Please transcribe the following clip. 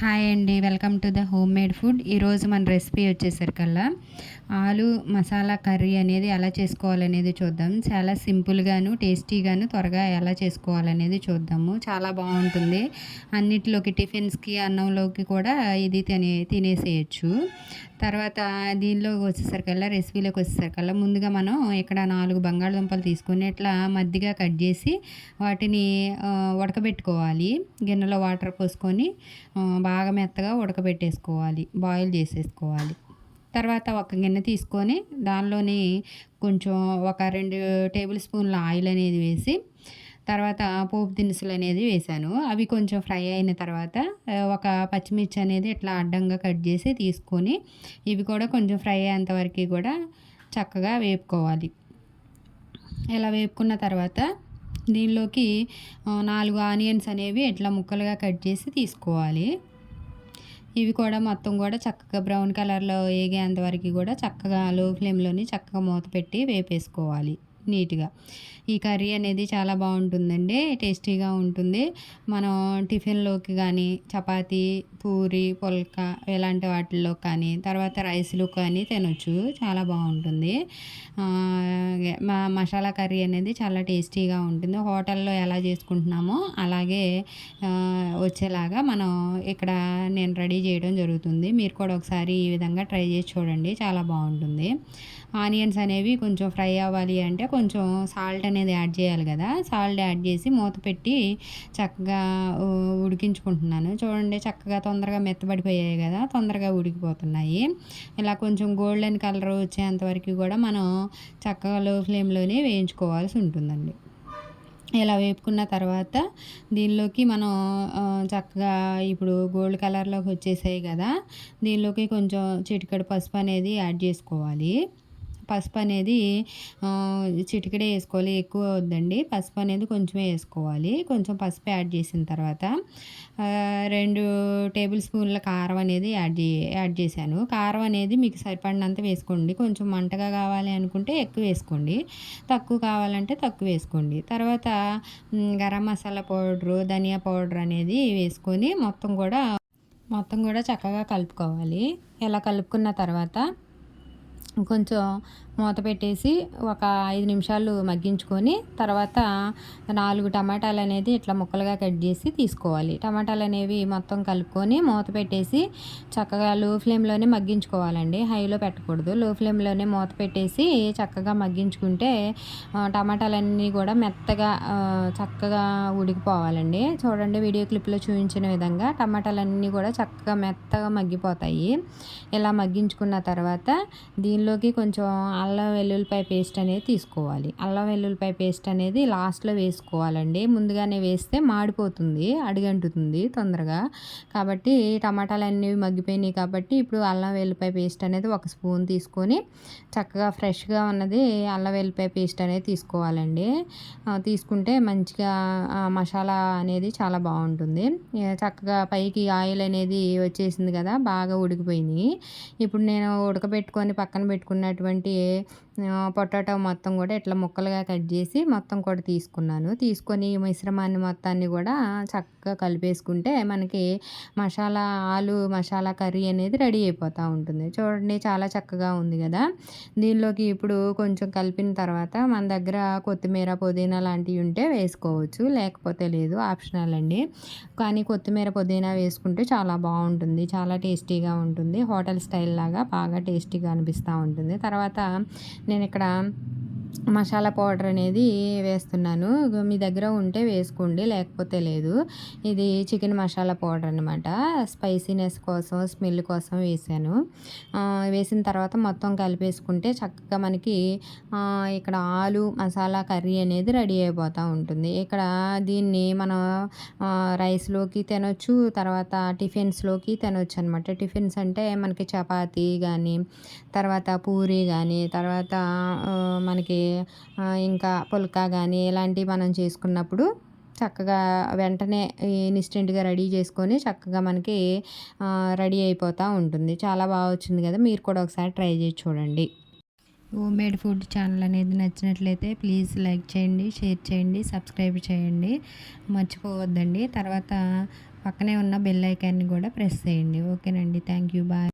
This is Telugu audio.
హాయ్ అండి welcome to the home made food ఈరోజు మన రెసిపీ వచ్చేసరికల్లా ఆలు మసాలా కర్రీ అనేది ఎలా చేసుకోవాలనేది చూద్దాం. చాలా సింపుల్గాను టేస్టీగాను త్వరగా ఎలా చేసుకోవాలనేది చూద్దాము. చాలా బాగుంటుంది. అన్నిటిలోకి టిఫిన్స్కి అన్నంలోకి కూడా ఇది తినే తినేసేయచ్చు. తర్వాత దీనిలో వచ్చేసరికల్లా రెసిపీలోకి వచ్చేసరికల్లా ముందుగా మనం ఇక్కడ నాలుగు బంగాళదుంపలు తీసుకొని ఇట్లా మధ్యగా కట్ చేసి వాటిని ఉడకబెట్టుకోవాలి. గిన్నెలో వాటర్ పోసుకొని బాగా మెత్తగా ఉడకబెట్టేసుకోవాలి బాయిల్ చేసేసుకోవాలి. తర్వాత ఒక గిన్నె తీసుకొని దానిలోని కొంచెం ఒక రెండు టేబుల్ స్పూన్ల ఆయిల్ అనేది వేసి తర్వాత పోపు దినుసులు అనేది వేసాను. అవి కొంచెం ఫ్రై అయిన తర్వాత ఒక పచ్చిమిర్చి అనేది ఇట్లా అడ్డంగా కట్ చేసి తీసుకొని ఇవి కూడా కొంచెం ఫ్రై అయ్యేంత వరకు కూడా చక్కగా వేపుకోవాలి. ఇలా వేపుకున్న తర్వాత దీనిలోకి నాలుగు ఆనియన్స్ అనేవి ఇట్లా ముక్కలుగా కట్ చేసి తీసుకోవాలి. ఇవి కూడా మొత్తం కూడా చక్కగా బ్రౌన్ కలర్లో వేగేంత వరకు కూడా చక్కగా లో ఫ్లేమ్లోని చక్కగా మూత పెట్టి వేపేసుకోవాలి. నీట్గా. ఈ కర్రీ అనేది చాలా బాగుంటుందండి టేస్టీగా ఉంటుంది. మనం టిఫిన్లోకి కానీ చపాతీ పూరి పొల్క ఇలాంటి వాటిల్లో కానీ తర్వాత రైస్లో కానీ తినొచ్చు. చాలా బాగుంటుంది. మా మసాలా కర్రీ అనేది చాలా టేస్టీగా ఉంటుంది. హోటల్లో ఎలా చేసుకుంటున్నామో అలాగే వచ్చేలాగా మనం ఇక్కడ నేను రెడీ చేయడం జరుగుతుంది. మీరు కూడా ఒకసారి ఈ విధంగా ట్రై చేసి చూడండి. చాలా బాగుంటుంది. ఆనియన్స్ అనేవి కొంచెం ఫ్రై అవ్వాలి అంటే కొంచెం సాల్ట్ అనేది యాడ్ చేయాలి కదా. సాల్ట్ యాడ్ చేసి మూత పెట్టి చక్కగా ఉడికించుకుంటున్నాను. చూడండి చక్కగా తొందరగా మెత్తబడిపోయాయి కదా. తొందరగా ఉడికిపోతున్నాయి. ఇలా కొంచెం గోల్డెన్ కలర్ వచ్చేంతవరకు కూడా మనం చక్కగా లో ఫ్లేమ్లోనే వేయించుకోవాల్సి ఉంటుందండి. ఇలా వేపుకున్న తర్వాత దీనిలోకి మనం చక్కగా ఇప్పుడు గోల్డ్ కలర్లోకి వచ్చేసాయి కదా. దీనిలోకి కొంచెం చిటికడ పసుపు అనేది యాడ్ చేసుకోవాలి. పసుపు అనేది చిటికడే వేసుకోవాలి ఎక్కువ వద్దండి. పసుపు అనేది కొంచెమే వేసుకోవాలి. కొంచెం పసుపు యాడ్ చేసిన తర్వాత రెండు టేబుల్ స్పూన్ల కారం అనేది యాడ్ యాడ్ చేశాను. కారం అనేది మీకు సరిపడినంత వేసుకోండి. కొంచెం మంటగా కావాలి అనుకుంటే ఎక్కువ వేసుకోండి. తక్కువ కావాలంటే తక్కువ వేసుకోండి. తర్వాత గరం మసాలా పౌడరు ధనియా పౌడర్ అనేది వేసుకొని మొత్తం కూడా మొత్తం కూడా చక్కగా కలుపుకోవాలి. ఇలా కలుపుకున్న తర్వాత కొంచెం మూత పెట్టేసి ఒక ఐదు నిమిషాలు మగ్గించుకొని తర్వాత నాలుగు టమాటాలు అనేది ఇట్లా ముక్కలుగా కట్ చేసి తీసుకోవాలి. టమాటాలు అనేవి మొత్తం కలుపుకొని మూత పెట్టేసి చక్కగా లో ఫ్లేమ్లోనే మగ్గించుకోవాలండి. హైలో పెట్టకూడదు. లో ఫ్లేమ్లోనే మూత పెట్టేసి చక్కగా మగ్గించుకుంటే టమాటాలన్నీ కూడా మెత్తగా చక్కగా ఉడికిపోవాలండి. చూడండి వీడియో క్లిప్లో చూపించిన విధంగా టమాటాలన్నీ కూడా చక్కగా మెత్తగా మగ్గిపోతాయి. ఇలా మగ్గించుకున్న తర్వాత దీనిలో దీనిలోకి కొంచెం అల్లం వెల్లుల్లిపాయ పేస్ట్ అనేది తీసుకోవాలి. అల్లం వెల్లుల్లిపాయ పేస్ట్ అనేది లాస్ట్లో వేసుకోవాలండి. ముందుగానే వేస్తే మాడిపోతుంది అడిగంటుతుంది తొందరగా. కాబట్టి టమాటాలు అన్నీ మగ్గిపోయినాయి కాబట్టి ఇప్పుడు అల్లం వెల్లుల్లిపాయ పేస్ట్ అనేది ఒక స్పూన్ తీసుకొని చక్కగా ఫ్రెష్గా ఉన్నది అల్లం వెల్లుల్లిపాయ పేస్ట్ అనేది తీసుకోవాలండి. తీసుకుంటే మంచిగా మసాలా అనేది చాలా బాగుంటుంది. చక్కగా పైకి ఆయిల్ అనేది వచ్చేసింది కదా బాగా ఉడికిపోయినాయి. ఇప్పుడు నేను ఉడకబెట్టుకొని పక్కన పెట్టి పెట్టుకున్నటువంటి పొటాటో మొత్తం కూడా ఇట్లా ముక్కలుగా కట్ చేసి మొత్తం కూడా తీసుకున్నాను. తీసుకొని మిశ్రమాన్ని మొత్తాన్ని కూడా చక్కగా కలిపేసుకుంటే మనకి మసాలా ఆలు మసాలా కర్రీ అనేది రెడీ అయిపోతూ ఉంటుంది. చూడండి చాలా చక్కగా ఉంది కదా. దీనిలోకి ఇప్పుడు కొంచెం కలిపిన తర్వాత మన దగ్గర కొత్తిమీర పుదీనా లాంటివి ఉంటే వేసుకోవచ్చు. లేకపోతే లేదు ఆప్షనల్ అండి. కానీ కొత్తిమీర పుదీనా వేసుకుంటే చాలా బాగుంటుంది. చాలా టేస్టీగా ఉంటుంది. హోటల్ స్టైల్ లాగా బాగా టేస్టీగా అనిపిస్తూ ఉంటుంది ఉంటుంది. తర్వాత నేను ఇక్కడ మసాలా పౌడర్ అనేది వేస్తున్నాను. మీ దగ్గర ఉంటే వేసుకోండి లేకపోతే లేదు. ఇది చికెన్ మసాలా పౌడర్ అనమాట స్పైసీనెస్ కోసం స్మెల్ కోసం వేసాను. వేసిన తర్వాత మొత్తం కలిపేసుకుంటే చక్కగా మనకి ఇక్కడ ఆలు మసాలా కర్రీ అనేది రెడీ అయిపోతూ ఉంటుంది. ఇక్కడ దీన్ని మనం రైస్లోకి తినొచ్చు తర్వాత టిఫిన్స్లోకి తినొచ్చు అనమాట టిఫిన్స్ అంటే మనకి చపాతీ కానీ తర్వాత పూరి కానీ తర్వాత మనకి ఇంకా పుల్కా కానీ ఇలాంటివి మనం చేసుకున్నప్పుడు చక్కగా వెంటనే ఇన్స్టెంట్గా రెడీ చేసుకొని చక్కగా మనకి రెడీ అయిపోతూ ఉంటుంది. చాలా బాగా వచ్చింది కదా. మీరు కూడా ఒకసారి ట్రై చేసి చూడండి. హోమ్ మేడ్ ఫుడ్ ఛానల్ అనేది నచ్చినట్లయితే ప్లీజ్ లైక్ చేయండి షేర్ చేయండి సబ్స్క్రైబ్ చేయండి. మర్చిపోవద్దండి. తర్వాత పక్కనే ఉన్న బెల్ ఐకాన్ని కూడా ప్రెస్ చేయండి. ఓకేనండి థ్యాంక్ యూ బాయ్